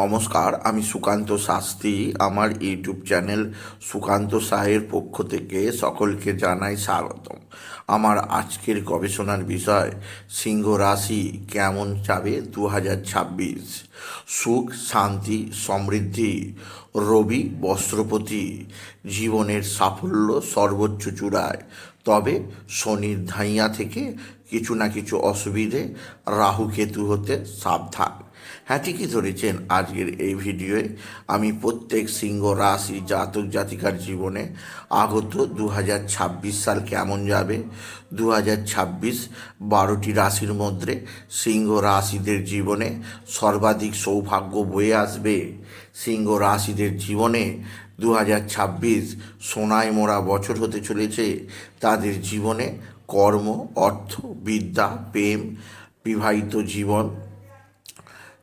নমস্কার, আমি সুকান্ত শাস্ত্রী। আমার ইউটিউব চ্যানেল সুকান্ত সাহের পক্ষ থেকে সকলকে জানাই স্বাগতম। আমার আজকের গবেষণার বিষয়, সিংহ রাশি কেমন যাবে দু হাজার ছাব্বিশ? সুখ, শান্তি, সমৃদ্ধি, রবি, বস্ত্রপতি, জীবনের সাফল্য সর্বোচ্চ চূড়ায়। তবে শনির ধাইয়া থেকে কিছু না কিছু অসুবিধে রাহু কেতু হতে সাবধান। হ্যাঁ ঠিকই ধরেছেন আজকের এই ভিডিওয়ে। আমি প্রত্যেক সিংহ রাশি, জাতক, জাতিকার জীবনে আগত দু হাজার ছাব্বিশ সাল কেমন যাবে? দু হাজার ছাব্বিশ বারোটি রাশির মধ্যে সিংহ রাশিদের জীবনে সর্বাধিক সৌভাগ্য বয়ে আসবে। সিংহ রাশিদের জীবনে দু হাজার ছাব্বিশ সোনায় মোড়া বছর হতে চলেছে। তাদের জীবনে কর্ম, অর্থ, বিদ্যা, প্রেম, বিবাহিত জীবন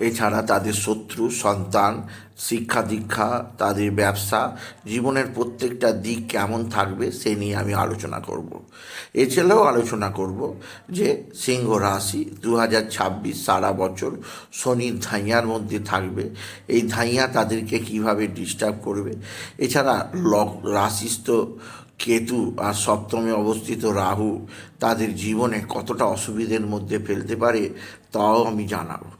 এছাড়া তাদের শত্রু, সন্তান, শিক্ষা দীক্ষা, তাদের ব্যবসা, জীবনের প্রত্যেকটা দিক কেমন থাকবে সে নিয়ে আমি আলোচনা করব। এছাড়াও আলোচনা করব যে সিংহ রাশি দু হাজার ছাব্বিশ সারা বছর শনির ধাইয়ার মধ্যে থাকবে। এই ধাইয়া তাদেরকে কীভাবে ডিস্টার্ব করবে? এছাড়া লক, রাশিস্থ কেতু আর সপ্তমে অবস্থিত রাহু তাদের জীবনে কতটা অসুবিধের মধ্যে ফেলতে পারে তাও আমি জানাব।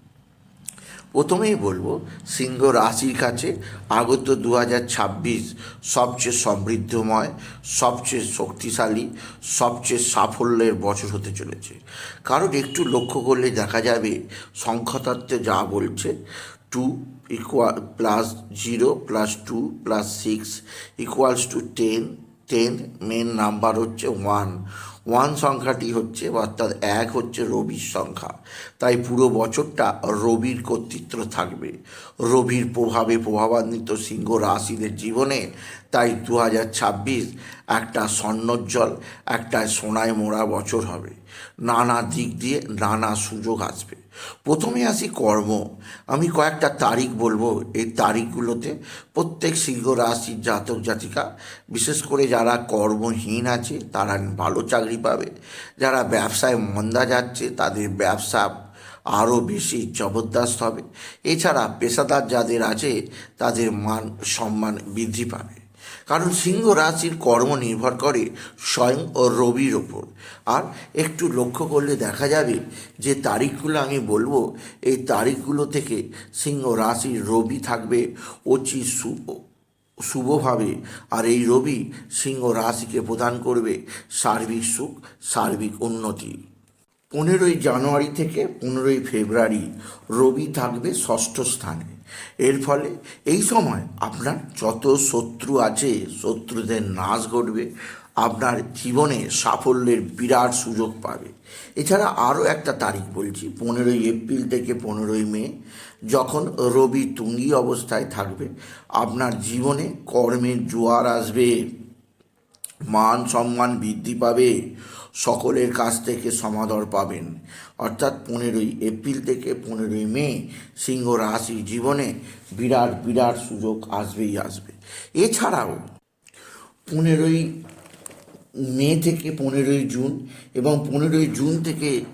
প্রথমেই বলব, সিংহ রাশির কাছে আগত দু হাজার ছাব্বিশ সবচেয়ে সমৃদ্ধময়, সবচেয়ে শক্তিশালী, সবচেয়ে সাফল্যের বছর হতে চলেছে। কারণ একটু লক্ষ্য করলে দেখা যাবে, সংখ্যাতত্ত্বে যা বলছে, two equal plus zero plus two plus six equals to ten ten main number হচ্ছে ওয়ান ওয়ান সংখ্যাটি হচ্ছে, অর্থাৎ এক হচ্ছে রবির সংখ্যা। তাই পুরো বছরটা রবির কর্তৃত্ব থাকবে। রবির প্রভাবে প্রভাবান্বিত সিংহ রাশিদের জীবনে, তাই দু হাজার ছাব্বিশ একটা স্বর্ণোজ্জ্বল, একটা সোনায় মোড়া বছর হবে। নানা দিক দিয়ে নানা সুযোগ আসবে। প্রথমে আসি কর্ম। আমি কয়েকটা তারিখ বলব। এই তারিখগুলোতে প্রত্যেক সিংহ রাশির জাতক জাতিকা, বিশেষ করে যারা কর্মহীন আছে, তারা ভালো চাকরি পাবে। যারা ব্যবসায় মন্দা যাচ্ছে, তাদের ব্যবসা আরও বেশি জবরদস্ত হবে। এছাড়া পেশাদার যাদের আছে, তাদের মান সম্মান বৃদ্ধি পাবে। কারণ সিংহ রাশির কর্ম নির্ভর করে স্বয়ং ও রবির ওপর। আর একটু লক্ষ্য করলে দেখা যাবে যে তারিখগুলো আমি বলব, এই তারিখগুলো থেকে সিংহ রাশির রবি থাকবে অচি শুভ শুভভাবে। আর এই রবি সিংহ রাশিকে প্রদান করবে সার্বিক সুখ, সার্বিক উন্নতি। পনেরোই জানুয়ারি থেকে পনেরোই ফেব্রুয়ারি রবি থাকবে ষষ্ঠ স্থানে। এর ফলে এই সময় আপনার যত শত্রু আছে, শত্রুদের নাশ ঘটবে, আপনার জীবনে সাফল্যের বিরাট সুযোগ পাবে। এছাড়া আরও একটা তারিখ বলছি, পনেরোই এপ্রিল থেকে পনেরোই মে, যখন রবি তুঙ্গি অবস্থায় থাকবে, আপনার জীবনে কর্মের জোয়ার আসবে। মান সম্মান বৃদ্ধি পাবে, সকলের কাছ থেকে সমাদর পাবেন। অর্থাৎ পনেরোই এপ্রিল থেকে পনেরোই মে সিংহ রাশির জীবনে বিরাট বিরাট সুযোগ আসবেই আসবে। এছাড়াও পনেরোই মে থেকে পনেরোই জুন এবং পনেরোই জুন থেকে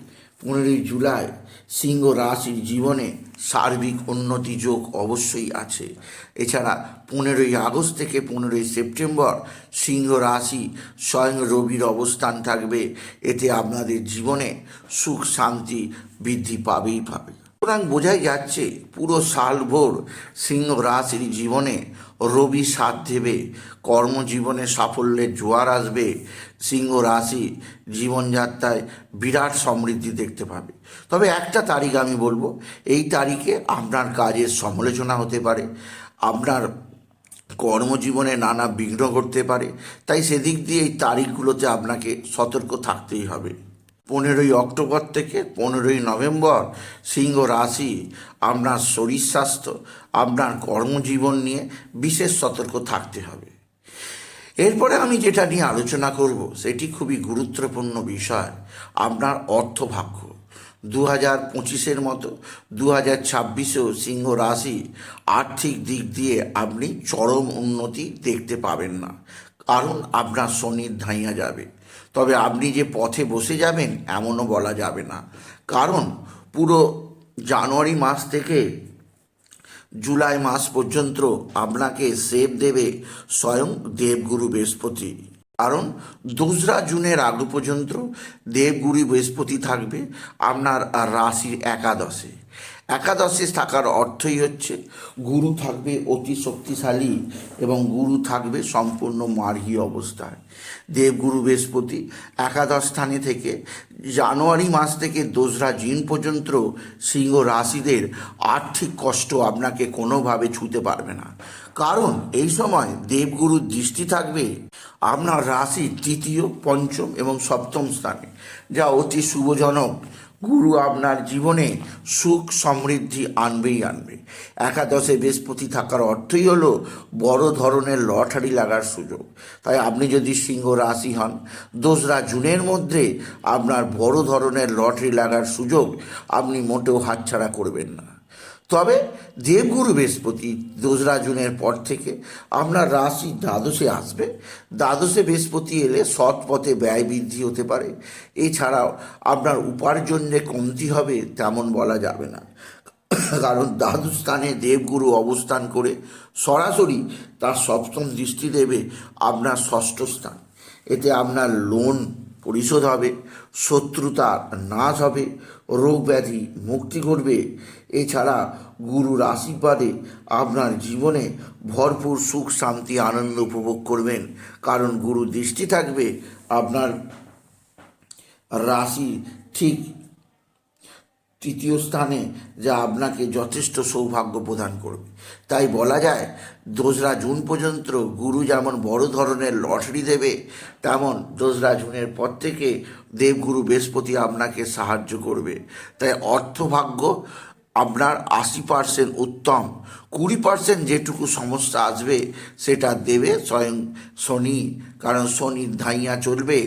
পনেরোই জুলাই সিংহ রাশির জীবনে সার্বিক উন্নতি যোগ অবশ্যই আছে। এছাড়া পনেরোই আগস্ট থেকে পনেরোই সেপ্টেম্বর সিংহ রাশি স্বয়ং রবির অবস্থান থাকবে। এতে আপনাদের জীবনে সুখ, শান্তি বৃদ্ধি পাবেই পাবে। সুতরাং বোঝাই যাচ্ছে, পুরো সালভোর সিংহ রাশির জীবনে রবি সাথ দেবে, কর্মজীবনে সাফল্যের জোয়ার আসবে সিংহ রাশি জীবনযাত্রায় বিরাট সমৃদ্ধি দেখতে পাবে। তবে একটা তারিখ আমি বলব, এই তারিখে আপনার কাজের সমালোচনা হতে পারে, আপনার কর্মজীবনে নানা বিঘ্ন ঘটতে পারে, তাই সেদিক দিয়ে এই তারিখগুলোতে আপনাকে সতর্ক থাকতেই হবে। পনেরোই অক্টোবর থেকে পনেরোই নভেম্বর সিংহ রাশি আপনার শরীর স্বাস্থ্য, আপনার কর্মজীবন নিয়ে বিশেষ সতর্ক থাকতে হবে। এরপরে আমি যেটা নিয়ে আলোচনা করব, সেটি খুবই গুরুত্বপূর্ণ বিষয়, আপনার অর্থভাগ্য। দু হাজার পঁচিশের মতো দু হাজার ছাব্বিশেও সিংহ রাশি আর্থিক দিক দিয়ে আপনি চরম উন্নতি দেখতে পাবেন না, কারণ আপনার শনির ধাইয়া যাবে। তবে আপনি যে পথে বসে যাবেন, এমনও বলা যাবে না। কারণ পুরো জানুয়ারি মাস থেকে জুলাই মাস পর্যন্ত আপনাকে সেব দেবে স্বয়ং দেবগুরু বৃহস্পতি। কারণ দোসরা জুনের আগ পর্যন্ত দেবগুরু বৃহস্পতি থাকবে আপনার রাশির একাদশে। একাদশে থাকার অর্থই হচ্ছে গুরু থাকবে অতি শক্তিশালী এবং গুরু থাকবে সম্পূর্ণ মার্গী অবস্থায়। দেবগুরু বৃহস্পতি একাদশ স্থানে থেকে জানুয়ারি মাস থেকে দোসরা জিন পর্যন্ত সিংহ রাশিদের আর্থিক কষ্ট আপনাকে কোনোভাবে ছুতে পারবে না। কারণ এই সময় দেবগুরুর দৃষ্টি থাকবে আপনার রাশির তৃতীয়, পঞ্চম এবং সপ্তম স্থানে, যা অতি শুভজনক গুরু আপনার জীবনে সুখ সমৃদ্ধি আনবেই আনবে। একাদশে বৃহস্পতি থাকার অর্থই হলো বড় ধরনের লটারি লাগার সুযোগ। তাই আপনি যদি সিংহ রাশি হন, দোসরা জুনের মধ্যে আপনার বড় ধরনের লটারি লাগার সুযোগ আপনি মোটেও হাতছাড়া করবেন না। তবে দেবগুরু বৃহস্পতি দোসরা জুনের পর থেকে আপনার রাশি দ্বাদশে আসবে। দ্বাদশে বৃহস্পতি এলে সৎ পথে ব্যয় বৃদ্ধি হতে পারে। এছাড়াও আপনার উপার্জনে কমতি হবে তেমন বলা যাবে না। কারণ দ্বাদশ স্থানে দেবগুরু অবস্থান করে সরাসরি তার সপ্তম দৃষ্টি দেবে আপনার ষষ্ঠ স্থান। এতে আপনার লোন পরিশোধ হবে, শত্রুতা নাশ হবে, রোগ ব্যাধি মুক্তি করবে এছাড়া গুরুর আশীর্বাদে আপনার জীবনে ভরপুর সুখ, শান্তি, আনন্দ উপভোগ করবেন। কারণ গুরু দৃষ্টি থাকবে আপনার রাশি ঠিক তৃতীয় স্থানে যা আপনাকে যথেষ্ট সৌভাগ্য প্রদান করবে। তাই বলা যায়, দোসরা জুন পর্যন্ত গুরু যেমন বড় ধরনের লটারি দেবে, তেমন দোসরা জুনের পর থেকে দেবগুরু বৃহস্পতি আপনাকে সাহায্য করবে। তাই অর্থভাগ্য আপনার আশি পার্সেন্ট উত্তম। কুড়ি পার্সেন্ট যেটুকু সমস্যা আসবে, সেটা দেবে স্বয়ং শনি, কারণ শনির ধাইয়া চলবে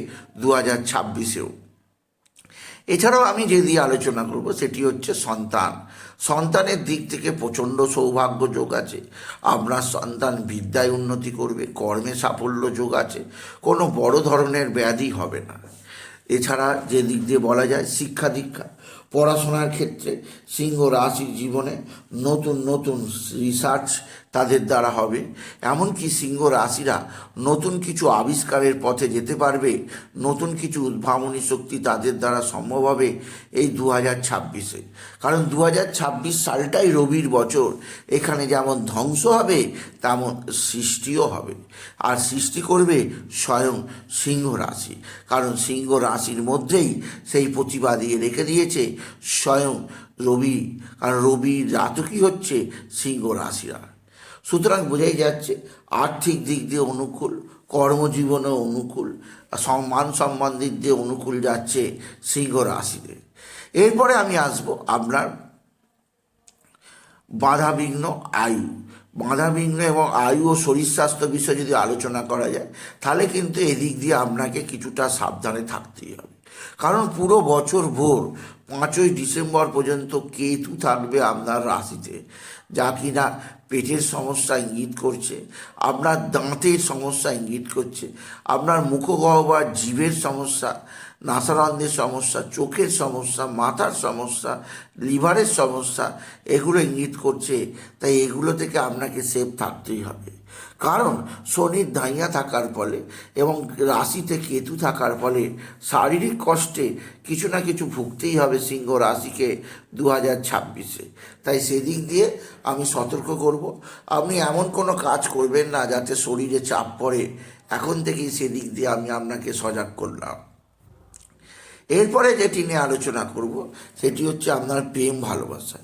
দু হাজার ছাব্বিশেও। এছাড়াও আমি যে দিয়ে আলোচনা করব সেটি হচ্ছে সন্তান। সন্তানের দিক থেকে প্রচণ্ড সৌভাগ্য যোগ আছে। আপনার সন্তান বিদ্যায় উন্নতি করবে, কর্মে সাফল্য যোগ আছে, কোনো বড় ধরনের ব্যাধি হবে না। এছাড়া যে দিক দিয়ে বলা যায় শিক্ষা দীক্ষা। পড়াশোনার ক্ষেত্রে সিংহ রাশির জীবনে নতুন নতুন রিসার্চ তাদের দ্বারা হবে। এমনকি সিংহ রাশিরা নতুন কিছু আবিষ্কারের পথে যেতে পারবে, নতুন কিছু উদ্ভাবনী শক্তি তাদের দ্বারা সম্ভব হবে এই দু হাজার ছাব্বিশে। কারণ দু হাজার ছাব্বিশ সালটাই রবির বছর, এখানে যেমন ধ্বংস হবে, তেমন সৃষ্টিও হবে। আর সৃষ্টি করবে স্বয়ং সিংহ রাশি। কারণ সিংহ রাশির মধ্যেই সেই প্রতিভা দিয়ে রেখে দিয়েছে স্বয়ং রবি। কারণ রবির জাতকই হচ্ছে সিংহ রাশিরা সুতরাং বোঝাই যাচ্ছে, আর্থিক দিক দিয়ে অনুকূল কর্মজীবনে অনুকূল সম্মান সম্মান দিক দিয়ে অনুকূল যাচ্ছে সিংহ রাশিতে এরপরে আমি আসব আপনার বাধাবিঘ্ন আয়ু। বাধাবিঘ্ন এবং আয়ু ও শরীর স্বাস্থ্য বিষয়ে যদি আলোচনা করা যায়, তাহলে কিন্তু এদিক দিয়ে আপনাকে কিছুটা সাবধানে থাকতেই হবে। কারণ পুরো বছর ভোর পাঁচই ডিসেম্বর পর্যন্ত কেতু থাকবে আপনার রাশিতে, যা কিনা পেটের সমস্যা ইঙ্গিত করছে, আপনার দাঁতের সমস্যা ইঙ্গিত করছে, আপনার মুখগহ্বর জীবের সমস্যা নাসারন্ধ্রের সমস্যা, চোখের সমস্যা, মাথার সমস্যা, লিভারের সমস্যা, এগুলো ইঙ্গিত করছে, তাই এগুলো থেকে আপনাকে সেফ থাকতেই হবে। কারণ শনির দাঁড়িয়া থাকার ফলে এবং রাশিতে কেতু থাকার ফলে শারীরিক কষ্টে কিছু না কিছু ভুগতেই হবে সিংহ রাশিকে দু হাজার ছাব্বিশে। তাই সেদিক দিয়ে আমি সতর্ক করব। আপনি এমন কোনো কাজ করবেন না যাতে শরীরে চাপ পড়ে। এখন থেকেই সেদিক দিয়ে আমি আপনাকে সজাগ করলাম। এরপরে যেটি নিয়ে আলোচনা করব, সেটি হচ্ছে আপনার প্রেম ভালোবাসা।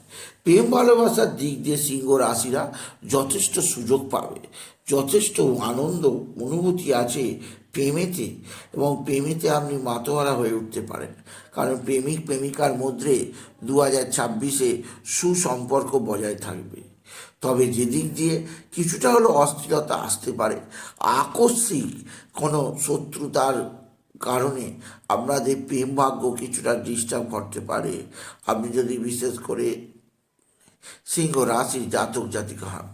প্রেম ভালোবাসার দিক দিয়ে সিংহ রাশিরা যথেষ্ট সুযোগ পাবে, যথেষ্ট আনন্দ, অনুভূতি আছে প্রেমেতে এবং প্রেমেতে আপনি মাতোয়ারা হয়ে উঠতে পারেন। কারণ প্রেমিক, প্রেমিকার মধ্যে দু হাজার ছাব্বিশে সুসম্পর্ক বজায় থাকবে। তবে যেদিক দিয়ে কিছুটা হলো অস্থিরতা আসতে পারে, আকস্মিক কোনো শত্রুতার কারণে আপনাদের প্রেম ভাগ্য কিছুটা ডিস্টার্ব করতে পারে। আপনি যদি বিশেষ করে সিংহ রাশির জাতক জাতিকা হন।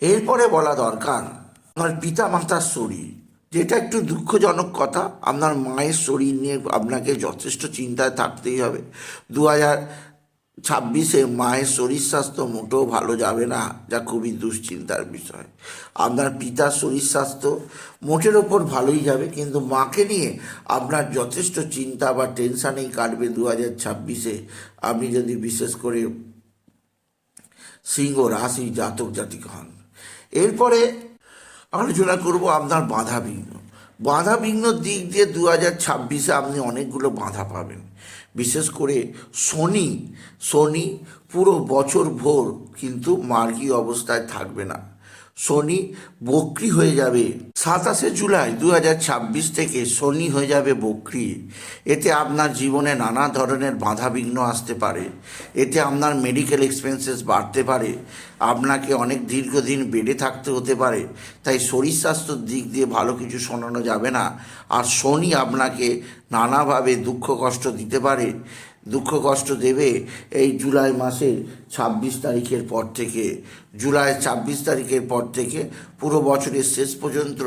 এরপরে বলা দরকার, আপনার পিতা মাতার শরীর, যেটা একটু দুঃখজনক কথা, আপনার মায়ের শরীর নিয়ে আপনাকে যথেষ্ট চিন্তায় থাকতেই হবে। দু হাজার ছাব্বিশে মায়ের শরীর স্বাস্থ্য মোটেও ভালো যাবে না, যা খুবই দুশ্চিন্তার বিষয়। আপনার পিতার শরীর স্বাস্থ্য মোটের ওপর ভালোই যাবে, কিন্তু মাকে নিয়ে আপনার যথেষ্ট চিন্তা বা টেনশানেই কাটবে দু হাজার ছাব্বিশে। আপনি যদি বিশেষ করে সিংহ রাশি জাতক জাতিক হন। এরপরে আলোচনা করব আপনার বাধা বিঘ্ন। বাধা বিঘ্ন দিক দিয়ে দু হাজার ছাব্বিশে আপনি অনেকগুলো বাধা পাবেন। বিশেষ করে শনি শনি পুরো বছর ভোর কিন্তু মার্গী অবস্থায় থাকবে না। শনি বক্রি হয়ে যাবে। সাতাশে জুলাই দু হাজার ছাব্বিশ থেকে শনি হয়ে যাবে বক্রি। এতে আপনার জীবনে নানা ধরনের বাধা বিঘ্ন আসতে পারে। এতে আপনার মেডিকেল এক্সপেন্সেস বাড়তে পারে। আপনাকে অনেক দীর্ঘদিন বেডে থাকতে হতে পারে। তাই শরীর স্বাস্থ্যর দিক দিয়ে ভালো কিছু শোনানো যাবে না। আর শনি আপনাকে নানাভাবে দুঃখ কষ্ট দিতে পারে। দুঃখ কষ্ট দেবে এই জুলাই মাসের ছাব্বিশ তারিখের পর থেকে। জুলাই ছাব্বিশ তারিখের পর থেকে পুরো বছরের শেষ পর্যন্ত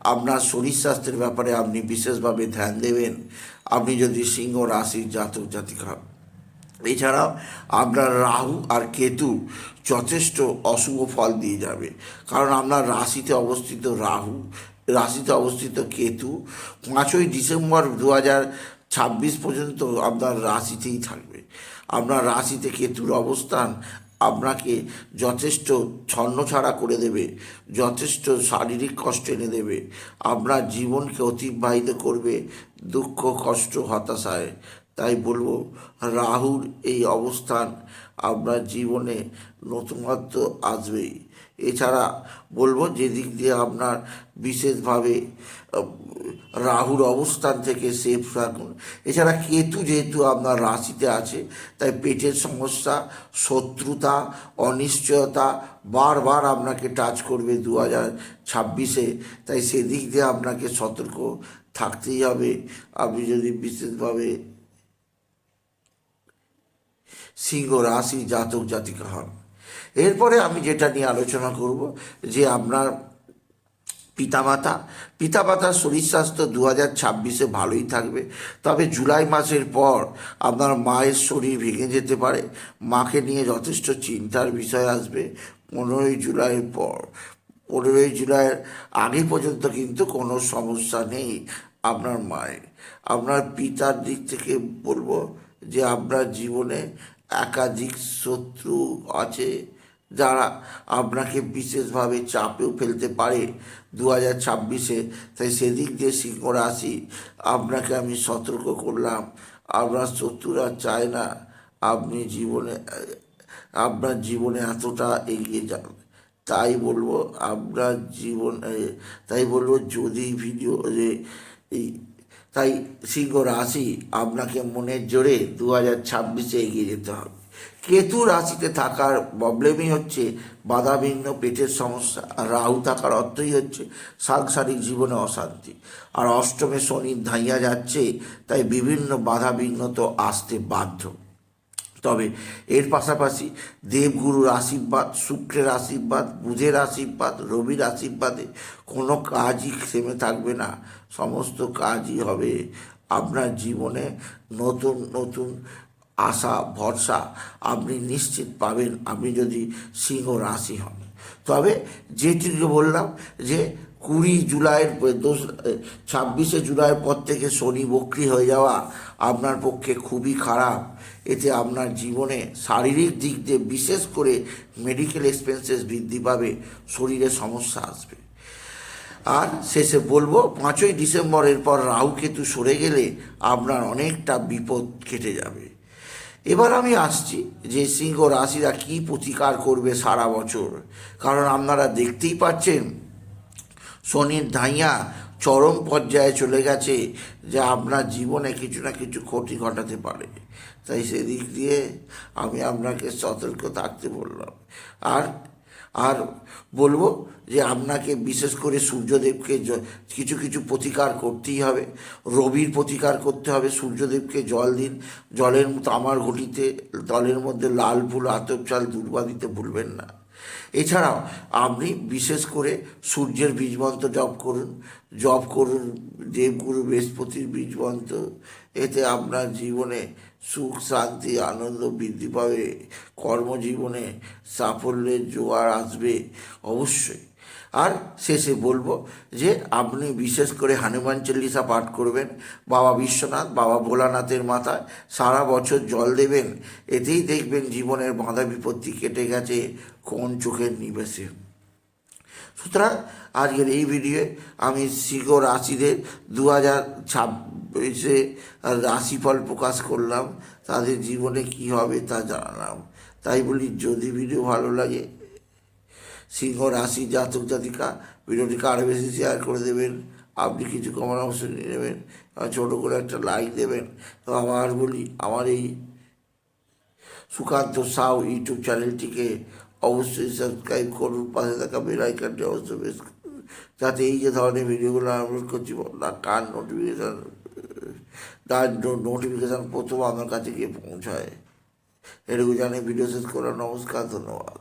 আপনার শরীর স্বাস্থ্যের ব্যাপারে আপনি বিশেষভাবে ধ্যান দেবেন। আপনি যদি সিংহ রাশির জাতক জাতিক হন। এছাড়াও আপনার রাহু আর কেতু যথেষ্ট অশুভ ফল দিয়ে যাবে। কারণ আপনার রাশিতে অবস্থিত রাহু, রাশিতে অবস্থিত কেতু পাঁচই ডিসেম্বর দু হাজার ছাব্বিশ পর্যন্ত আপনার রাশিতেই থাকবে। আপনার রাশিতে কেতুর অবস্থান আপনাকে যথেষ্ট ছন্নছাড়া করে দেবে, যথেষ্ট শারীরিক কষ্ট এনে দেবে। আপনার জীবনকে অতিবাহিত করবে দুঃখ, কষ্ট, হতাশায়। তাই বলব, রাহুর এই অবস্থান আপনার জীবনে নতুনত্ব আসবেই। এছাড়া বলব যেদিক দিয়ে আপনার বিশেষভাবে রাহুর অবস্থান থেকে সেফ থাকুন। এছাড়া কেতু যেহেতু আপনার রাশিতে আছে, তাই পেটের সমস্যা, শত্রুতা, অনিশ্চয়তা বারবার আপনাকে টাচ করবে দু হাজার ছাব্বিশে। তাই সেদিক দিয়ে আপনাকে সতর্ক থাকতেই হবে। আপনি যদি বিশেষভাবে সিংহ রাশি জাতক জাতিকা হন। এরপরে আমি যেটা নিয়ে আলোচনা করব, যে আপনার পিতামাতা, পিতামাতার শরীর স্বাস্থ্য দু হাজার ছাব্বিশে ভালোই থাকবে। তবে জুলাই মাসের পর আপনার মায়ের শরীর ভেঙে যেতে পারে। মাকে নিয়ে যথেষ্ট চিন্তার বিষয় আসবে পনেরোই জুলাইয়ের পর। পনেরোই জুলাইয়ের আগে পর্যন্ত কিন্তু কোনো সমস্যা নেই আপনার মায়ের। আপনার পিতার দিক থেকে বলব যে আপনার জীবনে একাধিক শত্রু আছে। যারা আপনাকে বিশেষভাবে চাপেও ফেলতে পারে দু হাজার ছাব্বিশে, তাই সেদিক দিয়ে সিংহ রাশি, আপনাকে আমি সতর্ক করলাম। আপনার শত্রুরা চায় না আপনি জীবনে, আপনার জীবনে এতটা এগিয়ে যান। তাই বলব আপনার জীবন, তাই বলব যদি ভিডিও যে এই, তাই সিংহ রাশি, আপনাকে মনের জোরে দু হাজার ছাব্বিশে এগিয়ে যেতে হবে। কেতু রাশিতে থাকার প্রবলেমই হচ্ছে বাধাবিঘ্ন, পেটের সমস্যা, আর রাহু থাকার অর্থই হচ্ছে সাংসারিক জীবনে অশান্তি। আর অষ্টমে শনি ধাইয়া যাচ্ছে, তাই বিভিন্ন বাধাবিঘ্ন তো আসতে বাধ্য। তবে এর পাশাপাশি দেবগুরুর আশীর্বাদ, শুক্রের আশীর্বাদ, বুধের আশীর্বাদ, রবির আশীর্বাদে কোনো কাজই থেমে থাকবে না। সমস্ত কাজই হবে আপনার জীবনে নতুন নতুন আশা, ভরসা আপনি নিশ্চিত পাবেন আপনি যদি সিংহ রাশি হন। তবে যেটিকে বললাম যে কুড়ি জুলাইয়ের ছাব্বিশে জুলাইয়ের পর থেকে শনি বক্রি হয়ে যাওয়া আপনার পক্ষে খুবই খারাপ। এতে আপনার জীবনে শারীরিক দিক দিয়ে বিশেষ করে মেডিকেল এক্সপেন্সেস বৃদ্ধি পাবে, শরীরে সমস্যা আসবে। আর শেষে বলব, পাঁচই ডিসেম্বরের পর রাহু কেতু সরে গেলে আপনার অনেকটা বিপদ কেটে যাবে। এবার আমি আসছি যে সিংহ রাশিরা কী প্রতিকার করবে সারা বছর। কারণ আপনারা দেখতেই পাচ্ছেন, শনির ধাইয়া চরম পর্যায়ে চলে গেছে, যা আপনার জীবনে কিছু না কিছু ক্ষতি ঘটাতে পারে। তাই সেদিক দিয়ে আমি আপনাকে সতর্ক থাকতে বললাম। আর আর বলব যে আপনাকে বিশেষ করে সূর্যদেবকে কিছু কিছু প্রতিকার করতেই হবে। রবির প্রতিকার করতে হবে, সূর্যদেবকে জল দিন। জলের মতো আমার ঘটিতে, জলের মধ্যে লাল ফুল, আতপ চাল, দুর্বা দিতে ভুলবেন না। এছাড়াও আপনি বিশেষ করে সূর্যের বীজমন্ত্র জপ করুন। জপ করুন, দেবগুরু বৃহস্পতির বীজমন্ত্র। এতে আপনার জীবনে সুখ, শান্তি, আনন্দ বৃদ্ধি পাবে। কর্মজীবনে সাফল্যের জোয়ার আসবে। অবশ্যই আর শেষে বলব যে আপনি বিশেষ করে হানুমান চল্লিশা পাঠ করবেন, বাবা বিশ্বনাথ, বাবা ভোলানাথের মাথায় সারা বছর জল দেবেন, এতেই দেখবেন জীবনের বাঁধা বিপত্তি কেটে গেছে, কোন চোখের নিবেশে সুতরাং আজকের এই ভিডিওয়ে আমি শিখ রাশিদের দু হাজার ছাব্বিশে রাশিফল প্রকাশ করলাম, তাদের জীবনে কি হবে তা জানালাম। তাই বলি যদি ভিডিও ভালো লাগে সিংহ রাশি জাতক জাতিকা ভিডিওটিকে আরও বেশি শেয়ার করে দেবেন? আপনি কিছু কমান অবশ্যই নিয়ে নেবেন ছোটো করে একটা লাইক দেবেন। তো আবার বলি, আমার এই সুকান্ত সাউ ইউটিউব চ্যানেলটিকে অবশ্যই সাবস্ক্রাইব করুন। পাশে থাকা বেল আইকনটি অবশ্যই বেশ যাতে এই যে ধরনের ভিডিওগুলো আপলোড করছি, না কার নোটিফিকেশান তার নোটিফিকেশান প্রথম আমার কাছে গিয়ে পৌঁছায়। এটুকু জানিয়ে ভিডিও শেষ করার নমস্কার, ধন্যবাদ।